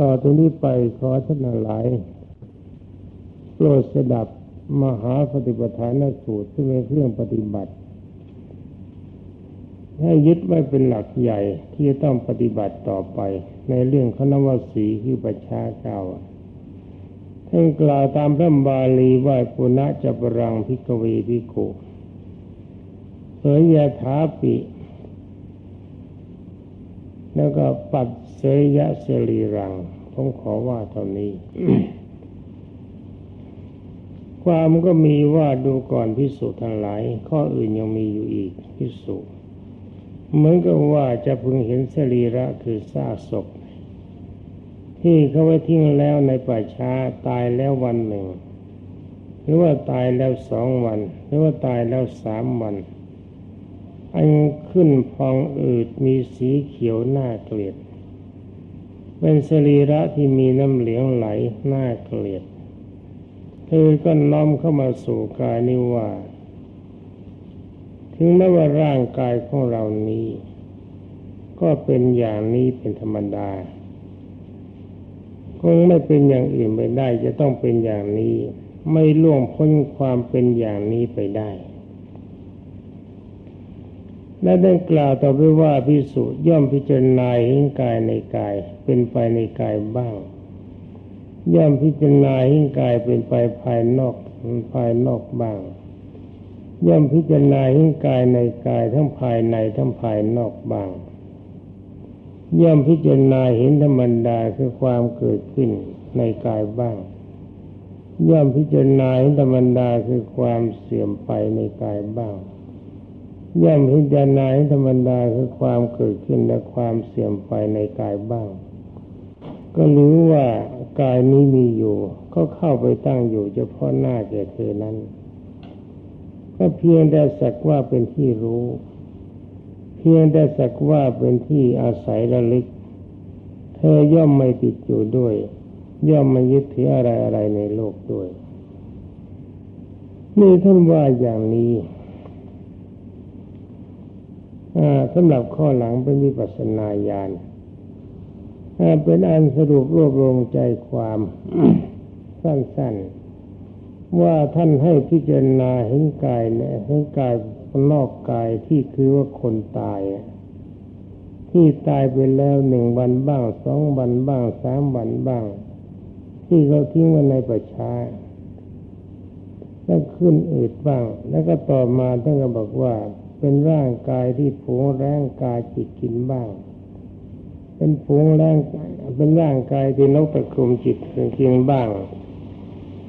ต่อตรงนี้ไปขอท่านหลาย โปรดสดับมหาปฏิปทานสูตรที่เป็นเครื่องปฏิบัติ ให้ยึดไว้เป็นหลักใหญ่ที่จะต้องปฏิบัติต่อไป ในเรื่องคณวสีคือประชาเก่าท่านกล่าวตามพระบาลีว่าปุณะจัปรังพิกเวพิโกเผยยาถาปิ แล้วก็ปัดเสยยะเสรีรังผมขอว่าเท่านี้ ความก็มีว่าดูก่อนพิสุทั้งหลาย ข้ออื่นยังมีอยู่อีกพิสุเหมือนกับว่าจะพึงเห็นสรีระคือซากศพ ที่เขาไว้ทิ้งแล้วในป่าช้าตายแล้ววันหนึ่ง หรือว่าตายแล้วสองวัน หรือว่าตายแล้วสามวัน อันขึ้นพองอืดมีสีเขียวน้าเกลียด เป็นสรีระที่มีน้ำเหลืองไหลน้าเกลียด เธอก็น้อมเข้ามาสู่กายนิว่า ถึงแม้ว่าร่างกายของเรานี้ ก็เป็นอย่างนี้เป็นธรรมดา คงไม่เป็นอย่างอื่นไปได้ จะต้องเป็นอย่างนี้ ไม่ล่วงพ้นความเป็นอย่างนี้ไปได้ และได้กล่าวต่อไปว่าพิสุย่อมพิจารณาเห็นกายในกาย เป็นไปในกายบ้าง ย่อมพิจารณาเห็นกายเป็นไปภายนอกภายนอกบ้าง ย่อมพิจารณาเห็นกายในกายทั้งภายในทั้งภายนอกบ้าง ย่อมพิจารณาเห็นธรรมดาคือความเกิดขึ้นในกายบ้าง ย่อมพิจารณาเห็นธรรมดาคือความเสื่อมไปในกายบ้าง ย่อมพิจารณาเห็นธรรมดาคือความเกิดขึ้นและความเสื่อมไปในกายบ้าง ก็รู้ว่ากายนี้มีอยู่ ก็เข้าไปตั้งอยู่เฉพาะหน้าแก่เธอนั้น ก็เพียงแต่สักว่าเป็นที่รู้ เพียงแต่สักว่าเป็นที่อาศัยระลึก เธอย่อมไม่ติดอยู่ด้วย ย่อมไม่ยึดถืออะไรอะไรในโลกด้วย นี่ท่านว่าอย่างนี้ สำหรับข้อหลังเป็นวิปัสนาญาณเป็นอันสรุปรวบรวมใจความสั้นๆ ว่าท่านให้พิจารณาเห็นกายเนี่ยเห็นกายนอกกายที่คือว่าคนตาย ที่ตายไปแล้วหนึ่งวันบ้างสองวันบ้างสามวันบ้าง ที่เขาทิ้งไว้ในประชาแล้วขึ้นอืดบ้าง แล้วก็ต่อมาท่านก็บอกว่า เป็นร่างกายที่ผูงแรงกายจิตกินบ้าง เป็นผูงแรงเป็นร่างกายที่นกตะคุมจิตกินบ้าง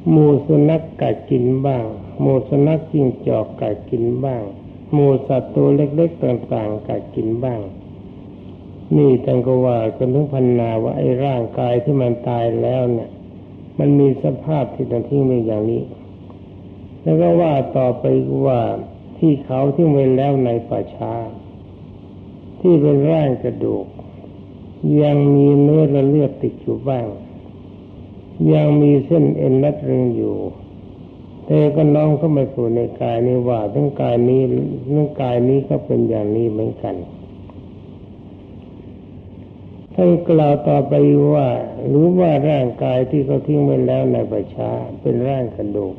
หมูสุนัขกัดกินบ้างหมูสุนัขจิ้งจอกกัดกินบ้างหมูสัตว์ตัวเล็กๆต่างๆกัดกินบ้าง นี่ท่านก็ว่ากันถึงพันนาว่าไอ้ร่างกายที่มันตายแล้วเนี่ย มันมีสภาพที่ต้องทิ้งไว้อย่างนี้ แล้วก็ว่าต่อไปว่า ที่เขาที่ไว้แล้วในป่าช้า ที่เป็นร่างกระดูก ยังมีเนื้อและเลือดติดอยู่บ้าง ยังมีเส้นเอ็นรัดรึงอยู่เธอก็น้องเข้ามาสู่ในกายนี้ว่าทั้งกายนี้ทั้งกายนี้ก็เป็นอย่างนี้เหมือนกันท่านกล่าวต่อไปว่ารือว่าร่างกายที่เขาทิ้งไว้แล้วในประชาเป็นร่างกระดูก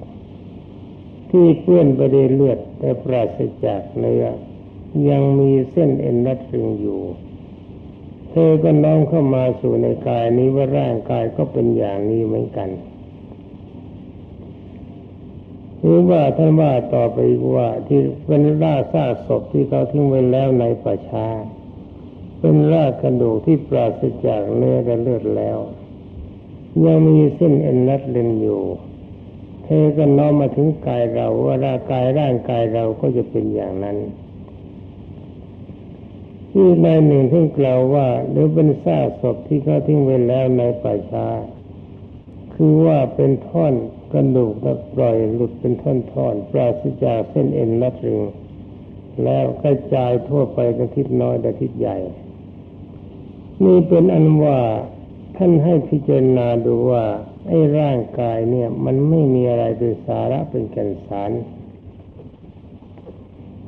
ที่เปื้อนไปด้วยเลือดแต่ปราศจากเนื้อยังมีเส้นเอ็นรัดรึงอยู่ เธอก็น้อมเข้ามาสู่ในกายนี้ว่าร่างกายก็เป็นอย่างนี้เหมือนกันหรือว่าท่านว่าต่อไปว่าที่เป็นร่าซากศพที่เขาทิ้งไว้แล้วในป่าช้าเป็นรากกระดูกที่ปราศจากเนื้อและเลือดแล้ว ยังมีเส้นเอ็นนัดเลนอยู่ เธอก็น้อมมาถึงกายเราว่าร่างกายร่างกายเราก็จะเป็นอย่างนั้นที่ในหนึ่งที่กล่าวว่าหรือเป็นซากศพที่เขาทิ้งไว้แล้วในป่าช้าคือว่าเป็นท่อนกระดูกแล้ปล่อยหลุดเป็นท่อนๆปราศจากเส้นเอ็นนัดรึงแล้วกระจายทั่วไปกระทิศน้อยกระทิศใหญ่ นี่เป็นอันว่าท่านให้พิจารณาดูว่า ไอ้ร่างกายเนี่ย มันไม่มีอะไรเป็นสาระเป็นแก่นสาร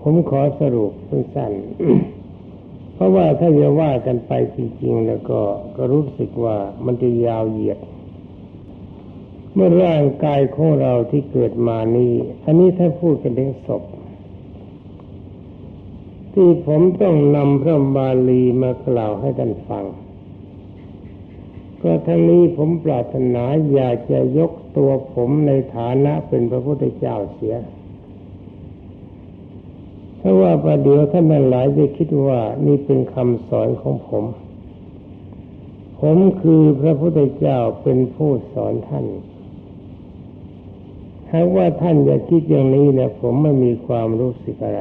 ผมขอสรุปสั้นๆเพราะว่าถ้าจะว่ากันไปจริงๆ แล้วก็ก็รู้สึกว่ามันจะยาวเหยียด เมื่อร่างกายของเราที่เกิดมานี้อันนี้ถ้าพูดกันถึงศพที่ผมต้องนำพระบาลีมากล่าวให้ท่านฟัง ก็ทั้งนี้ผมปรารถนาอยากจะยกตัวผมในฐานะเป็นพระพุทธเจ้าเสียเพราะว่าประเดี๋ยวท่านหลายจะคิดว่านี่เป็นคำสอนของผม ผมคือพระพุทธเจ้าเป็นผู้สอนท่านหาว่าท่านจะคิดอย่างนี้นี่ยผมไม่มีความรู้สึกอะไร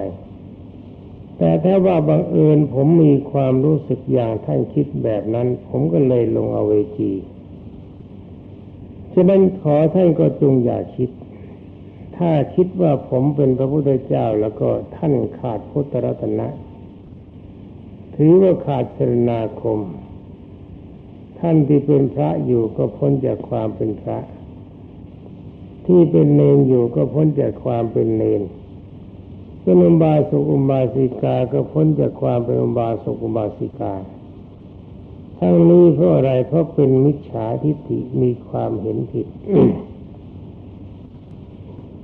แต่ถ้าว่าบังเอิญผมมีความรู้สึกอย่างท่านคิดแบบนั้น ผมก็เลยลงอเวจีฉะนั้นขอท่านก็จงอย่าคิด ถ้าคิดว่าผมเป็นพระพุทธเจ้าแล้วก็ท่านขาดพุทธรัตนะ ถือว่าขาดสรนาคม ท่านที่เป็นพระอยู่ก็พ้นจากความเป็นพระ ที่เป็นเนนอยู่ก็พ้นจากความเป็นเนน เป็นอุบาสกอุบาสิกาก็พ้นจากความเป็นอุบาสกอุบาสิกา ทั้งนี้เพราะอะไรเพราะเป็นมิจฉาทิฏฐิมีความเห็นผิด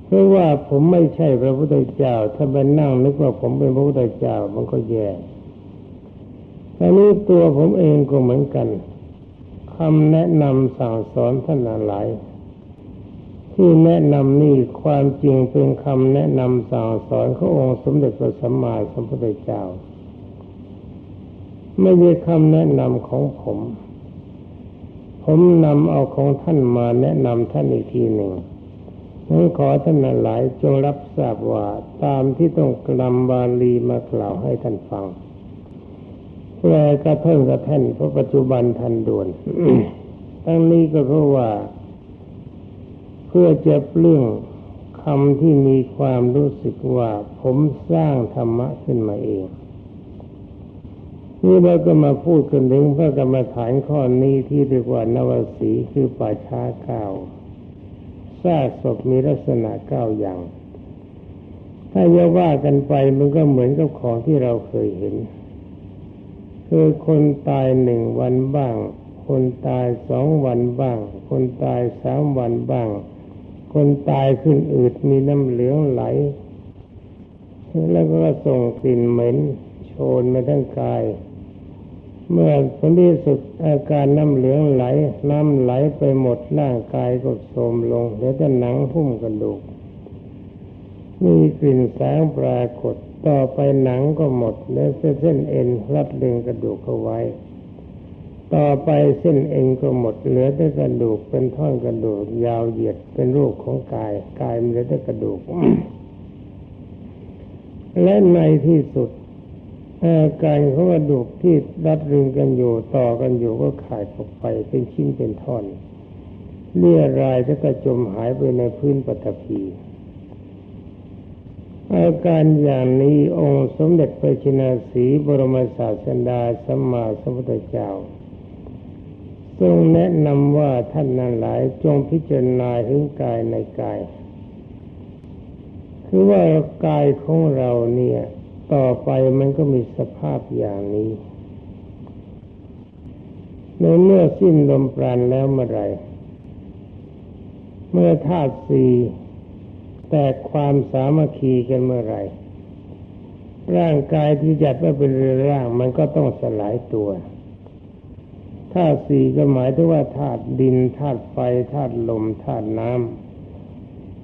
เพราะว่าผมไม่ใช่พระพุทธเจ้า ถ้าไปนั่งนึกว่าผมเป็นพระพุทธเจ้ามันก็แย่แต่นี้ตัวผมเองก็เหมือนกันคำแนะนำสั่งสอนท่านหลาย ที่แนะนำนี่ความจริงเป็นคำแนะนำสั่งสอนขององค์สมเด็จพระสัมมาสัมพุทธเจ้า ไม่ใช่คำแนะนำของผม ผมนำเอาของท่านมาแนะนำท่านอีกทีหนึ่งนั้นขอท่านหลายจงรับทราบว่าตามที่ต้องกลำบาลีมากล่าวให้ท่านฟังแปลกระเทิงกระแท่นเพราะปัจจุบันทันด่วน ทั้งนี้ก็เพราะว่า พื่อจะปลื้องคำที่มีความรู้สึกว่าผมสร้างธรรมะขึ้นมาเอง นี่เราก็มาพูดกันถึงพระกรรมฐานข้อนี้ที่เรียกว่านวสีคือป่าช้าเก้าซากศพมีลักษณะเก้าอย่าง ถ้าจะว่ากันไปมันก็เหมือนกับของที่เราเคยเห็น คือคนตายหนึ่งวันบ้าง คนตายสองวันบ้าง คนตายสามวันบ้าง คนตายขึ้นอืดมีน้ำเหลืองไหล แล้วก็ส่งกลิ่นเหม็นโชนมาทั้งกาย เมื่อผลที่สุดอาการน้ำเหลืองไหล น้ำไหลไปหมดร่างกายก็โทรมลงเหลือแต่หนังหุ้มกระดูก มีกลิ่นแสงปรากฏต่อไปหนังก็หมดเหลือเส้นเอ็นรัดดึงกระดูกเข้าไว้ ต่อไปเส้นเอ็นก็หมดเหลือแต่กระดูกเป็นท่อนกระดูก ยาวเหยียดเป็นรูปของกาย กายมันเหลือแต่กระดูก และในที่สุดอาการของกระดูกที่รัดรึงกันอยู่ต่อกันอยู่ก็ขาดออกไปเป็นชิ้นเป็นท่อนเลี่ยรายแล้วก็จมหายไปในพื้นปฐพีอาการอย่างนี้องค์สมเด็จพระชินสีบรมศาสดาสัมมาสัมพุทธเจ้า ทรงแนะนำว่าท่านนั้นหลายจงพิจารณาถึงกายในกาย คือว่ากายของเราเนี่ย ต่อไปมันก็มีสภาพอย่างนี้ ในเมื่อสิ้นลมปราณแล้วเมื่อไรเมื่อธาตุสี่แตกความสามัคคีกันเมื่อไรร่างกายที่จัดว่าเป็นเรือร่างมันก็ต้องสลายตัว ธาตุสี่ก็หมายถึงว่าธาตุดินธาตุไฟธาตุลมธาตุน้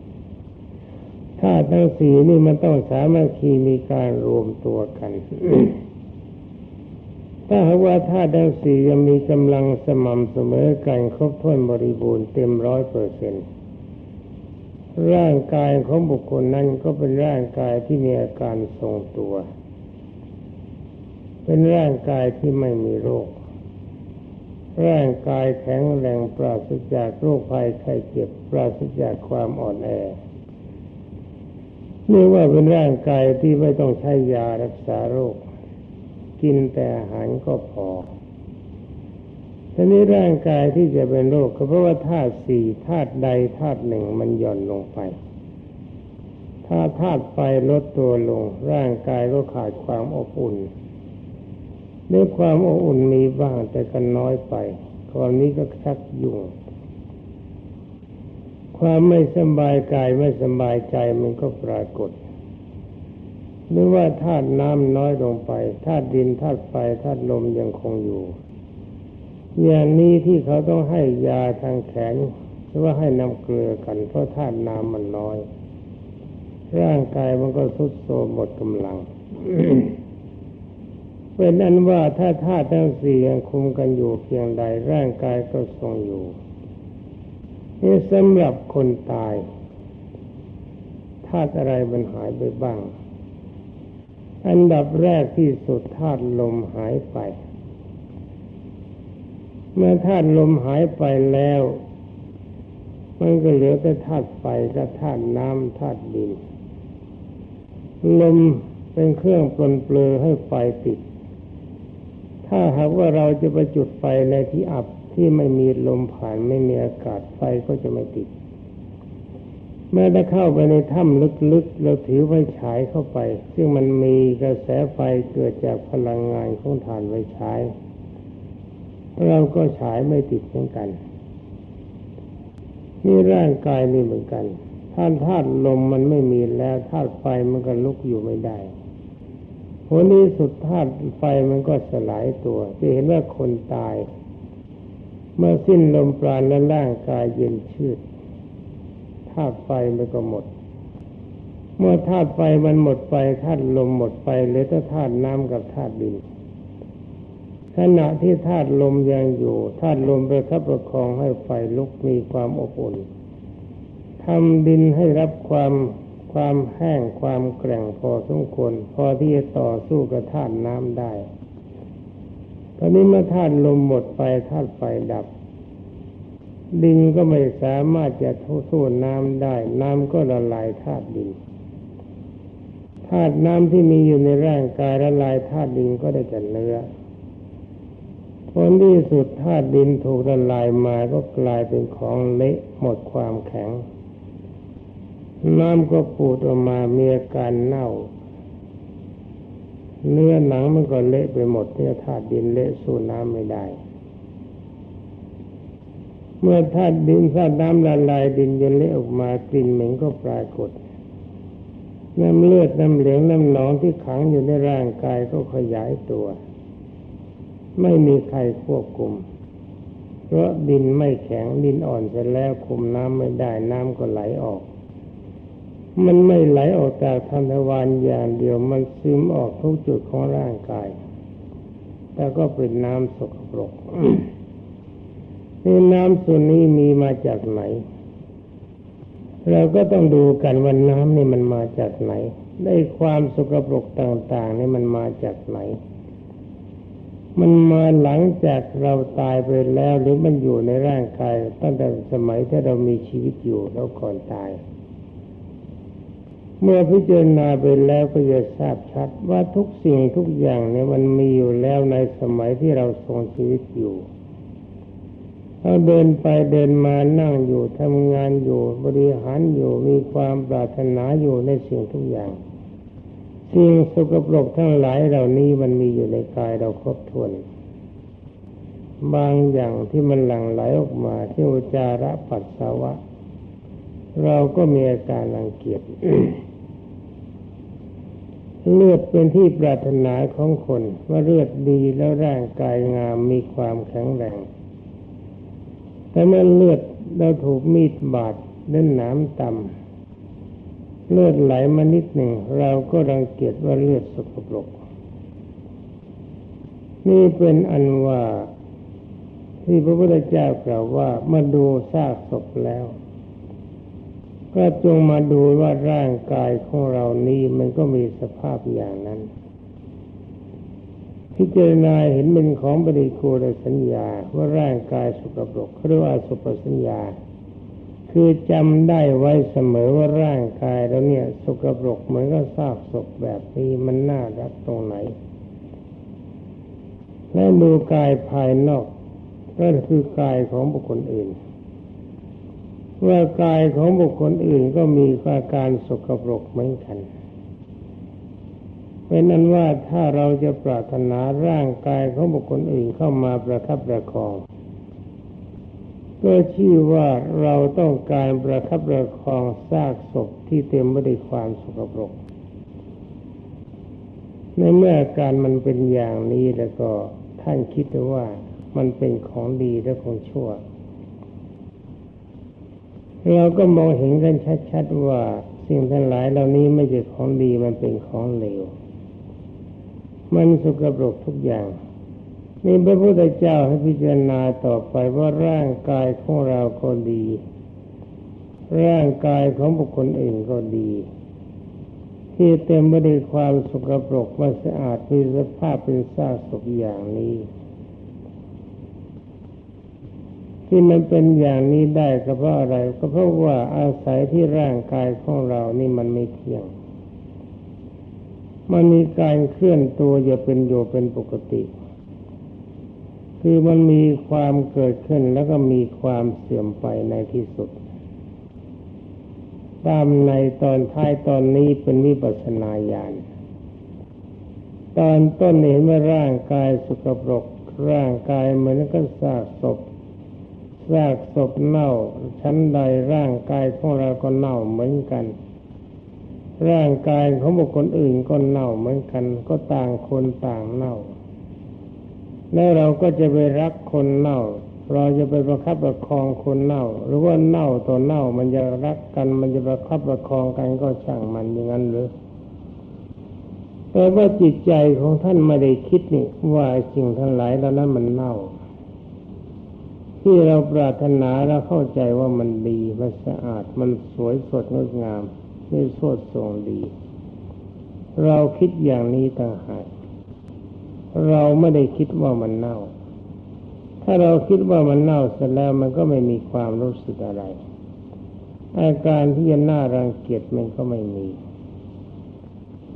ำธาตุทั้งสี่นี่มันต้องสามัคคีมีการรวมตัวกันถ้าหากว่าธาตุทั้งสี่ยังมีกำลังสม่ำเสมอกันครบถ้วนบริบูรณ์เต็มร้อยเปอร์เซ็นร่างกายของบุคคลนั้นก็เป็นร่างกายที่มีอาการทรงตัว เป็นร่างกายที่ไม่มีโรค ร่างกายแข็งแรงปราศจากโรคภัยไข้เจ็บปราศจากความอ่อนแอนี่ว่าเป็นร่างกายที่ไม่ต้องใช้ยารักษาโรค กินแต่อาหารก็พอทีนี้ร่างกายที่จะเป็นโรคก็เพราะว่าธาตุสี่ธาตุใดธาตุหนึ่งมันหย่อนลงไป ถ้าธาตุไฟลดตัวลง ร่างกายก็ขาดความอบอุ่น ด้วยความอบอุ่นมีบ้างแต่ก็น้อยไปตอนนี้ก็ชักยุ่ง ความไม่สบายกายไม่สบายใจมันก็ปรากฏหรือว่าธาตุน้ำน้อยลงไปธาตุดินธาตุไฟธาตุลมยังคงอยู่ อย่างนี้ที่เขาต้องให้ยาทางแขนหรือว่าให้น้ำเกลือกันเพราะธาตุน้ำมันน้อย ร่างกายมันก็ทุดโทรมหมดกำลัง เป็นนั้นว่าถ้าธาตุทั้งสี่ยังคุมกันอยู่เพียงใดร่างกายก็ทรงอยู่นี่สำหรับคนตายธาตุอะไรมันหายไปบ้าง อันดับแรกที่สุดธาตุลมหายไป เมื่อธาตุลมหายไปแล้ว มันก็เหลือแต่ธาตุไฟกับธาตุน้ำธาตุดิน ลมเป็นเครื่องปลนเปลือให้ไฟติด ถ้าหากว่าเราจะไปจุดไฟในที่อับที่ไม่มีลมผ่านไม่มีอากาศไฟก็จะไม่ติด เมื่อได้เข้าไปในถ้ำลึกๆเราถือไฟฉายเข้าไป ซึ่งมันมีกระแสไฟเกิดจากพลังงานของฐานไฟฉายเราก็ฉายไม่ติดเหมือนกันนี่ร่างกายนี่เหมือนกันท่าธาตุลมมันไม่มีแล้วธาตุไฟมันก็ลุกอยู่ไม่ได้ ผลนี้สุดธาตุไฟมันก็สลายตัวจะเห็นว่าคนตาย เมื่อสิ้นลมปราณและร่างกายเย็นชืดธาตุไฟมันก็หมด เมื่อธาตุไฟมันหมดไปธาตุลมหมดไปเหลือแต่ธาตุน้ำกับธาตุดินขณะที่ธาตุลมยังอยู่ธาตุลมไปคับประคองให้ไฟลุกมีความอบอุ่นทำดินให้รับความ ความแห้งความแกร่งพอสมควรพอที่จะต่อสู้กับธาตุน้ำได้ ตอนนี้เมื่อธาตุลมหมดไปธาตุไฟดับ ดินก็ไม่สามารถจะทสู้น้ำได้ น้ำก็ละลายธาตุดินธาตุน้ำที่มีอยู่ในร่างกายละลายธาตุดินก็ได้แก่เนื้อผลที่สุดธาตุดินถูกละลายมาก็กลายเป็นของเละหมดความแข็ง น้ำก็ปูดออกมามีอาการเน่า เนื้อหนังมันก็เละไปหมดเนี่ยธาตุดินเละสู้น้ำไม่ได้ เมื่อธาตุดินธาตุน้ำละลายดินจนเละออกมากลิ่นเหม็นก็ปรากฏ น้ำเลือดน้ำเหลืองน้ำหนองที่ขังอยู่ในร่างกายก็ขยายตัว ไม่มีใครควบคุมเพราะดินไม่แข็งดินอ่อนเสร็จแล้วคุมน้ำไม่ได้น้ำก็ไหลออก มันไม่ไหลออกจากทันทวารอย่างเดียวมันซึมออกทุกจุดของร่างกาย แต่ก็เป็นน้ำสกปรกนี่น้ำส่วนนี้มีมาจากไหน เราก็ต้องดูกันว่าน้ำนี่มันมาจากไหน ได้ความสกปรกต่าง ๆ นี่มันมาจากไหน มันมาหลังจากเราตายไปแล้วหรือมันอยู่ในร่างกายตั้งแต่สมัยที่เรามีชีวิตอยู่แล้วก่อนตาย เมื่อพิจารณาไปแล้วก็จะทราบชัดว่าทุกสิ่งทุกอย่างเนี่ยมันมีอยู่แล้วในสมัยที่เราทรงชีวิตอยู่เราเดินไปเดินมานั่งอยู่ทำงานอยู่บริหารอยู่มีความปรารถนาอยู่ในสิ่งทุกอย่าง สิ่งสกปรกทั้งหลายเหล่านี้มันมีอยู่ในกายเราครบถ้วนบางอย่างที่มันหลั่งไหลออกมาที่อุจาระปัสสาวะ เราก็มีอาการรังเกียจ เลือดเป็นที่ปรารถนาของคนว่าเลือดดีแล้วร่างกายงามมีความแข็งแรง แต่เมื่อเลือดเราถูกมีดบาดเล่นหนามต่ำเลือดไหลมานิดหนึ่ง เราก็รังเกียจว่าเลือดสกปรก นี่เป็นอันว่าที่พระพุทธเจ้ากล่าวว่ามาดูซากศพแล้ว ก็จงมาดูว่าร่างกายของเรานี้มันก็มีสภาพอย่างนั้น พิจารณาเห็นเป็นของปฏิคูลสัญญาว่าร่างกายสุกปรกเรียกว่าสุปสัญญา คือจำได้ไว้เสมอว่าร่างกายเราเนี่ยสุกปรกเหมือนกับซากศพแบบนี้มันน่ารักตรงไหน และดูกายภายนอกก็คือกายของบุคคลอื่น ว่ากายของบุคคลอื่นก็มีอาการสกปรกเหมือนกันเป็นนั้นว่าถ้าเราจะปรารถนาร่างกายของบุคคลอื่นเข้ามาประคับประคองก็ชื่อว่าเราต้องการประคับประคองซากศพที่เต็มไปด้วยความสกปรก ในเมื่อการมันเป็นอย่างนี้แล้วก็ท่านคิดว่ามันเป็นของดีและของชั่ว เราก็มองเห็นกันชัดๆว่าสิ่งทั้งหลายเหล่านี้ไม่ใช่ของดีมันเป็นของเลว มันสกปรกทุกอย่างนี่พระพุทธเจ้าให้พิจารณาต่อไปว่าร่างกายของเราก็ดี ร่างกายของบุคคลอื่นก็ดี ที่เต็มไปด้วยความสกปรกไม่สะอาดมีสภาพเป็นซากศพอย่างนี้ ที่มันเป็นอย่างนี้ได้ก็เพราะอะไร ก็เพราะว่าอาศัยที่ร่างกายของเรานี่มันไม่เที่ยง มันมีการเคลื่อนตัวอย่าเป็นอยู่เป็นปกติ คือมันมีความเกิดขึ้นแล้วก็มีความเสื่อมไปในที่สุด ตามในตอนท้ายตอนนี้เป็นวิปัสสนาญาณตอนต้นเห็นว่าร่างกายสกปรกร่างกายเหมือนกับซากศพ ซากศพเน่า ชั้นใดร่างกายของเราก็เน่าเหมือนกัน ร่างกายของบุคคลอื่นก็เน่าเหมือนกัน ก็ต่างคนต่างเน่า แล้วเราก็จะไปรักคนเน่า เราจะไปประคับประคองคนเน่า หรือว่าเน่าตัวเน่ามันจะรักกัน มันจะประคับประคองกันก็ช่างมันอย่างนั้นหรือแต่ว่าจิตใจของท่านไม่ได้คิดนี่ว่าสิ่งทั้งหลายเหล่านั้นมันเน่า ที่เราปรารถนาเราเข้าใจว่ามันดีมันสะอาดมันสวยสดงดงามมีสดทรงดี เราคิดอย่างนี้ต่างหากเราไม่ได้คิดว่ามันเน่า ถ้าเราคิดว่ามันเน่าเสร็จแล้วมันก็ไม่มีความรู้สึกอะไรอาการที่จะน่ารังเกียจมันก็ไม่มี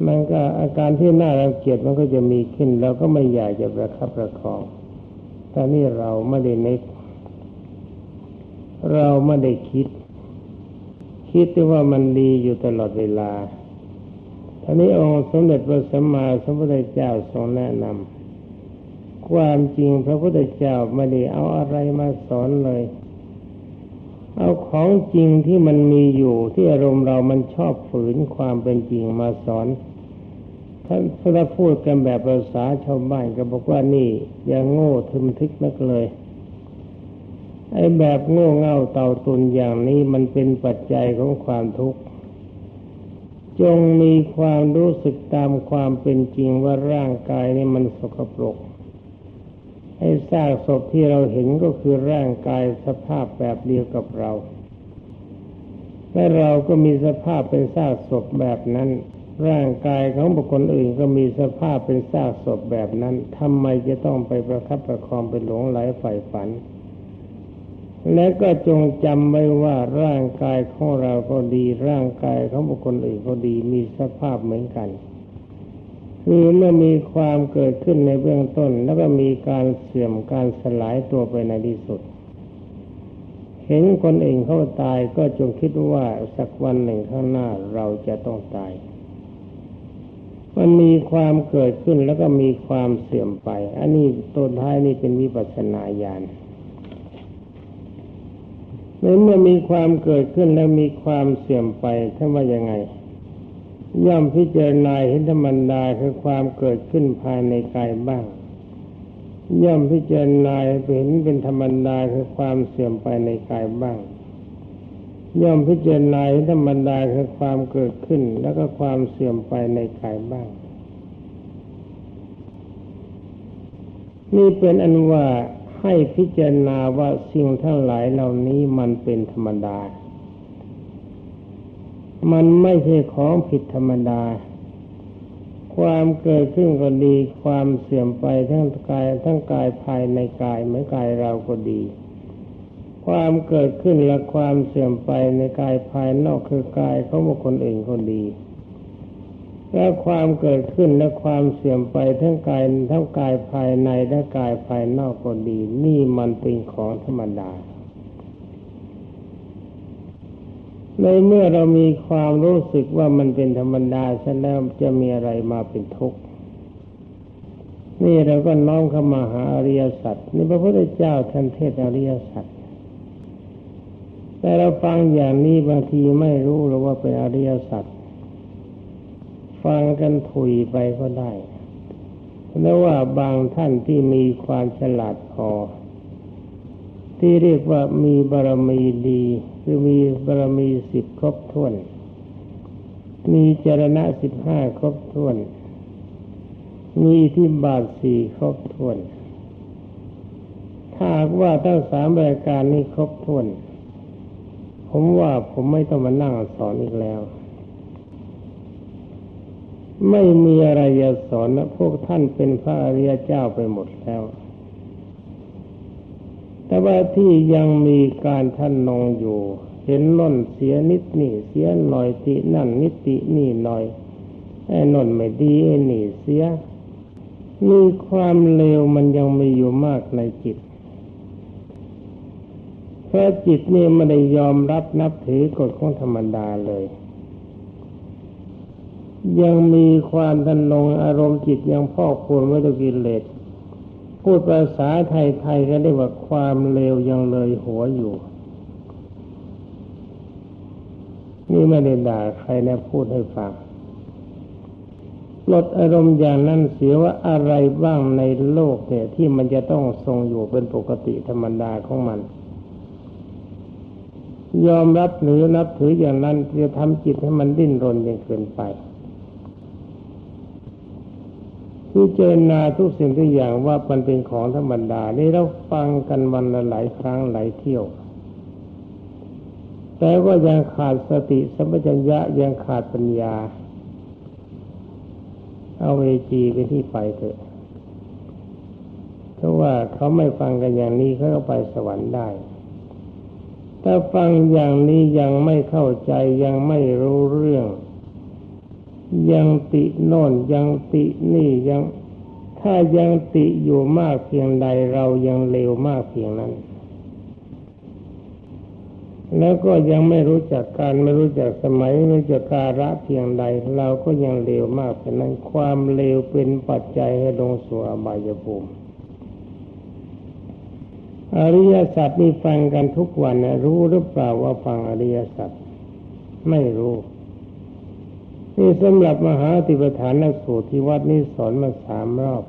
มันก็อาการที่น่ารังเกียจมันก็จะมีขึ้นเราก็ไม่อยากจะประคับประคอง แต่นี่เราไม่ได้นึก เราไม่ได้คิด คิดว่ามันดีอยู่ตลอดเวลาท่านี้องค์สมเด็จพระสัมมาสัมพุทธเจ้าทรงแนะนำความจริงพระพุทธเจ้าไม่ได้เอาอะไรมาสอนเลย เอาของจริงที่มันมีอยู่ที่อารมณ์เรามันชอบฝืนความเป็นจริงมาสอนท่านพระพูดกันแบบภาษาชาวบ้านก็บอกว่านี่ อย่างโง่ทึมทึกนักเลย ไอ้แบบโง่เง่าเต่าตุนอย่างนี้มันเป็นปัจจัยของความทุกข์ จงมีความรู้สึกตามความเป็นจริงว่าร่างกายนี่มันสกปรกให้ซากศพที่เราเห็นก็คือร่างกายสภาพแบบเดียวกับเราและเราก็มีสภาพเป็นซากศพแบบนั้น ร่างกายของบุคคลอื่นก็มีสภาพเป็นซากศพแบบนั้นทำไมจะต้องไปประคับประคองไปหลงไหลใฝ่ฝัน และก็จงจำไว้ว่าร่างกายของเราก็ดี ร่างกายของบุคคลอื่นก็ดีมีสภาพเหมือนกัน คือเมื่อมีความเกิดขึ้นในเบื้องต้น แล้วก็มีการเสื่อมการสลายตัวไปในที่สุด เห็นคนอื่นเขาตายก็จงคิดว่าสักวันหนึ่งข้างหน้าเราจะต้องตายมันมีความเกิดขึ้นแล้วก็มีความเสื่อมไป อันนี้ต้นท้ายนี่เป็นวิปัสสนาญาณ เมื่อมีความเกิดขึ้นแล้วมีความเสื่อมไปท่านว่ายังไง ย่อมพิจารณาเห็นธรรมดาคือความเกิดขึ้นภายในกายบ้าง ย่อมพิจารณาเห็นเป็นธรรมดาคือความเสื่อมไปในกายบ้าง ย่อมพิจารณาเห็นธรรมดาคือความเกิดขึ้น แล้วก็ความเสื่อมไปในกายบ้าง นี่เป็นอันว่า ให้พิจารณาว่าสิ่งทั้งหลายเหล่านี้มันเป็นธรรมดา มันไม่ใช่ของผิดธรรมดา ความเกิดขึ้นก็ดี ความเสื่อมไปทั้งกายทั้งกายภายในกายเหมือนกายเราก็ดี ความเกิดขึ้นและความเสื่อมไปในกายภายนอกคือกายเของบุคคลอื่นก็ดี และความเกิดขึ้นและความเสื่อมไปทั้งกายทั้งกายภายในและกายภายนอกก็ดี นี่มันเป็นของธรรมดาในเมื่อเรามีความรู้สึกว่ามันเป็นธรรมดาฉะนั้นแล้วจะมีอะไรมาเป็นทุกข์นี่เราก็น้อมเข้ามาหาอริยสัจนี่พระพุทธเจ้าท่านเทศอริยสัจแต่เราฟังอย่างนี้บางทีไม่รู้หรือว่าเป็นอริยสัจ ฟังกันถุยไปก็ได้แล้วว่าบางท่านที่มีความฉลาดพอที่เรียกว่ามีบารมีดีคือมีบารมีสิบครบถ้วน มีจรณะสิบห้าครบถ้วน มีที่บาทสี่ครบถ้วน ถ้าว่าทั้งสามรายการนี้ครบถ้วน ผมว่าผมไม่ต้องมานั่งสอนอีกแล้ว ไม่มีอะไรจะสอนนะพวกท่านเป็นพระอริยเจ้าไปหมดแล้ว แต่ว่าที่ยังมีการท่านนองอยู่ เห็นน่นเสียนิดนี่เสียหน่อยตินั่นนิตินี่หน่อยไอ้นนไม่ดีไอ้นี่เสีย มีความเลวมันยังมีอยู่มากในจิตเพราะจิตนี่ไม่ได้ยอมรับนับถือกฎของธรรมดาเลย ยังมีความทันลงอารมณ์จิตยังพอกพูนไม่ต้กิเลสพูดภาษาไทยๆก็เรียกว่าความเลวยังเลยหัวอยู่ นี่ไม่ได้ด่าใครนะพูดให้ฟังลดอารมณ์อย่างนั้นเสียว่าอะไรบ้างในโลกเนี่ยที่มันจะต้องทรงอยู่เป็นปกติธรรมดาของมัน ยอมรับหรือนับถืออย่างนั้นจะทำจิตให้มันดิ้นรนยังเกินไป พิจารณาทุกสิ่งทุกอย่างว่ามันเป็นของธรรมดานี่เราฟังกันวันละหลายครั้งหลายเที่ยว แต่ว่ายังขาดสติสัมปชัญญะยังขาดปัญญา เอาเอจีไปที่ไปเถอะเพราะว่าเขาไม่ฟังกันอย่างนี้เขาก็ไปสวรรค์ได้ ถ้าฟังอย่างนี้ยังไม่เข้าใจยังไม่รู้เรื่อง ยังติโน่นยังตินี่ยัง ถ้ายังติอยู่มากเพียงใดเรายังเลวมากเพียงนั้น แล้วก็ยังไม่รู้จักการไม่รู้จักสมัยไม่รู้จักการะเพียงใด เราก็ยังเลวมากเพียงนั้น ความเลวเป็นปัจจัยให้ลงสู่อบายภูมิอริยสัจนี่ฟังกันทุกวันนะรู้หรือเปล่าว่าฟังอริยสัจไม่รู้ นี่สำหรับมหาติปฐานนักสูตรที่วัดนี้สอนมาสามรอบ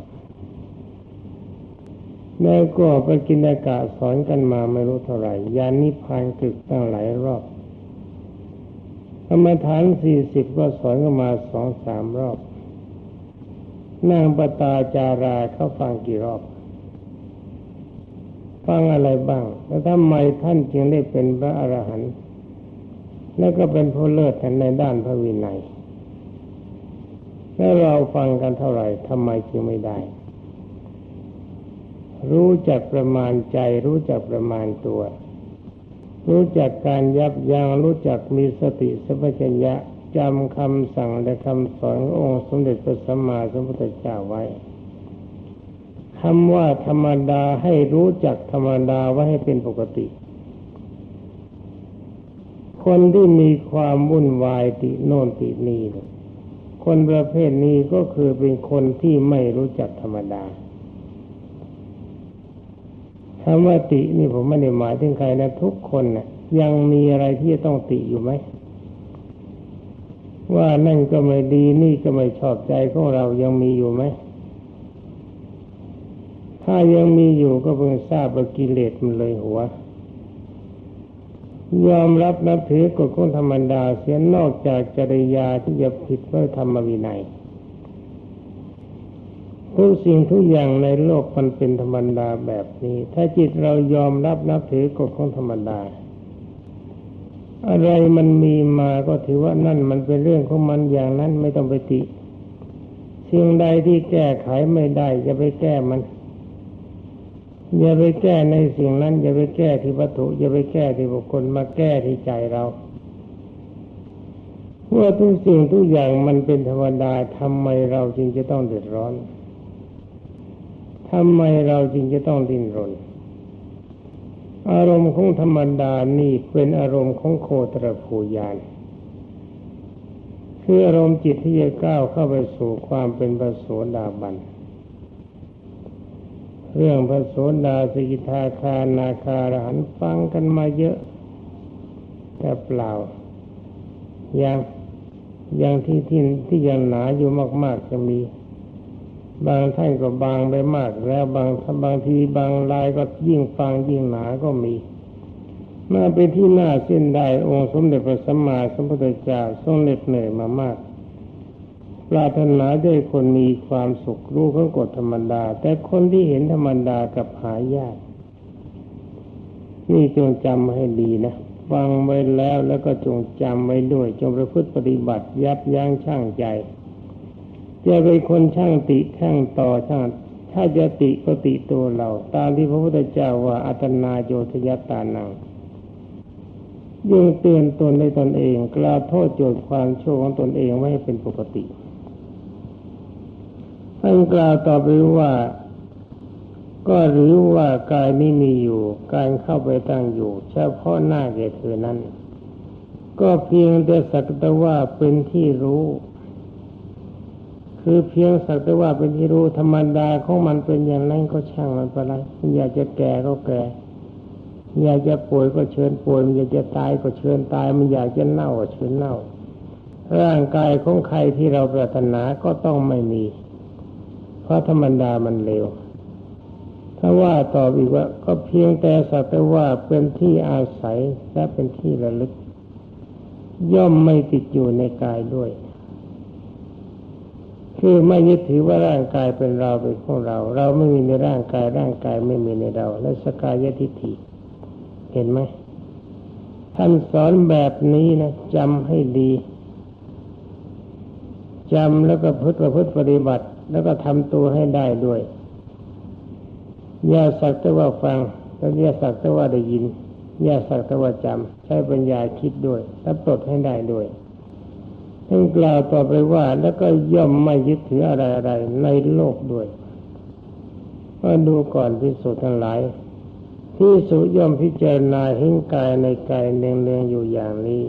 แล้วก็ไปกินอากาศสอนกันมาไม่รู้เท่าไหร่ ยานิพานตึกตั้งหลายรอบกรรมฐานสี่สิบก็สอนกันมาสองสามรอบ นางปตาจาราเขาฟังกี่รอบ ฟังอะไรบ้าง แล้วทำไมท่านจึงได้เป็นพระอรหันต์แล้วก็เป็นผู้เลิศในด้านพระวินัย แล้วเราฟังกันเท่าไหร่ทำไมจึงไม่ได้ รู้จักประมาณใจ รู้จักประมาณตัว รู้จักการยับยัง้งรู้จักมีสติสัพพัญญะจำคำสั่งและคำสอนขององค์สมเด็จพระสัมมาสัมพุทธเจ้าไว้คำว่าธรรมดาให้รู้จักธรรมดาไว้ให้เป็นปกติ คนที่มีความวุ่นวายติโน่นตินี่เนี่ย คนประเภทนี้ก็คือเป็นคนที่ไม่รู้จักธรรมดาคำว่าตินี่ผมไม่ได้หมายถึงใครนะทุกคนนะยังมีอะไรที่จะต้องติอยู่ไหมว่านั่นก็ไม่ดีนี่ก็ไม่ชอบใจของเรายังมีอยู่ไหมถ้ายังมีอยู่ก็เพิ่งทราบว่ากิเลสมันเลยหัว ยอมรับนับถือกฎของธรรมดาเสียนอกจากจริยาที่จะผิดเพื่อธรรมวินัยทุกสิ่งทุกอย่างในโลกมันเป็นธรรมดาแบบนี้ ถ้าจิตเรายอมรับนับถือกฎของธรรมดา อะไรมันมีมาก็ถือว่านั่นมันเป็นเรื่องของมันอย่างนั้นไม่ต้องไปติสิ่งใดที่แก้ไขไม่ได้จะไปแก้มัน อย่าไปแก้ในสิ่งนั้น อย่าไปแก้ที่วัตถุ อย่าไปแก้ที่บุคคลมาแก้ที่ใจเราเมื่อทุกสิ่งทุกอย่างมันเป็นธรรมดาทำไมเราจึงจะต้องเดือดร้อนทำไมเราจึงจะต้องดิ้นรน อารมณ์ของธรรมดานี่เป็นอารมณ์ของโคตรภูยานคืออารมณ์จิตที่จะก้าวเข้าไปสู่ความเป็นพระโสดาบัน เรื่องพระโสดาสกิทาคานาคารหันฟังกันมาเยอะ แต่เปล่าอย่างอย่างที่ที่ที่ยังหนาอยู่มากๆจะมี บางท่านก็บางไปมากแล้วบางบางทีบางลายก็ยิ่งฟังยิ่งหนาก็มีมื่อเป็นที่น่าเส้นได้องค์สมเด็จพระสัมมาสัมพุทธเจ้าทรงเหน็ดเหนื่อยมามาก ปรารถนาได้คนมีความสุขรู้ข้อกฎธรรมดา แต่คนที่เห็นธรรมดากับหายาก นี่จงจำให้ดีนะฟังไว้แล้วแล้วก็จงจำไว้ด้วย จงประพฤติปฏิบัติ ยับยั้งชั่งใจจะเป็นคนช่างติช่างต่อช่างถ้าจะติก็ติตัวเรา ตามที่พระพุทธเจ้าว่าอัตนาโยธยตานังยิ่งเตือนตนในตนเอง กล่าวโทษโจทย์ความชั่วของตนเองไว้เป็นปกติ ท่านกล่าวต่อไปว่า ก็หรือว่ากายนี้มีอยู่ การเข้าไปตั้งอยู่ เฉพาะหน้าแก่เธอนั้น ก็เพียงแต่สักแต่ว่าเป็นที่รู้ คือเพียงสักแต่ว่าเป็นที่รู้ธรรมดาของมันเป็นอย่างนั้นก็ช่างมันไปเลยอยากจะแก่ก็แก่อยากจะป่วยก็เชิญป่วยมันอยากจะตายก็เชิญตายมันอยากจะเน่าก็เชิญเน่า ร่างกายของใครที่เราปรารถนาก็ต้องไม่มี พราะธรรมดามันเร็วถ้าว่าตอบอีกว่า ก็เพียงแต่สักแต่ว่าเป็นที่อาศัยและเป็นที่ระลึก ย่อมไม่ติดอยู่ในกายด้วย คือไม่ยึดถือว่าร่างกายเป็นเราเป็นของเรา เราไม่มีในร่างกายร่างกายไม่มีในเราและสกายทิฏฐิเห็นไหมท่านสอนแบบนี้นะจำให้ดีจำแล้วก็พุทธประพฤติปฏิบัติ แล้วก็ทำตัวให้ได้ด้วย อย่าสักแต่ว่าฟังแล้วอย่าสักแต่ว่าได้ยิน อย่าสักแต่ว่าจำใช้ปัญญาคิดด้วย แล้วปลดให้ได้ด้วยท่านกล่าวต่อไปว่า แล้วก็ย่อมไม่ยึดถืออะไรอะไรในโลกด้วยก็ดูก่อนพิสุทั้งหลายที่สุย่อมพิจารณาเห็นกายในกายเนืองๆอยู่อย่างนี้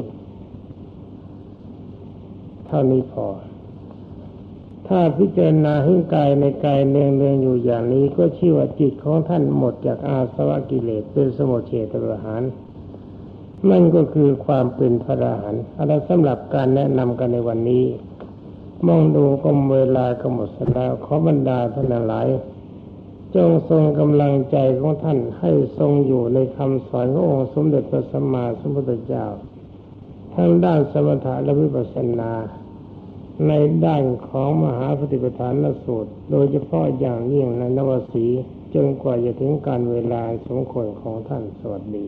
เท่านี้พอ ถ้าพิจารณาเห็นกายในกายเนืองๆอยู่อย่างนี้ ก็ชื่อว่าจิตของท่านหมดจากอาสวะกิเลสเป็นสมุทเฉตประหารนั่นก็คือความเป็นพระอรหันต์อะไรสำหรับการแนะนำกันในวันนี้ มองดูก็เวลาก็หมดแล้วขอบรรดาท่านหลาย จงทรงกำลังใจของท่านให้ทรงอยู่ในคำสอนขององค์สมเด็จพระสัมมาสัมพุทธเจ้า ทั้งด้านสมถะและวิปัสสนา ในด้านของมหาปฏิปทานละสูตร โดยเฉพาะอย่างยิ่งในนวสีจนกว่าจะถึงการเวลาสมควรของท่านสวัสดี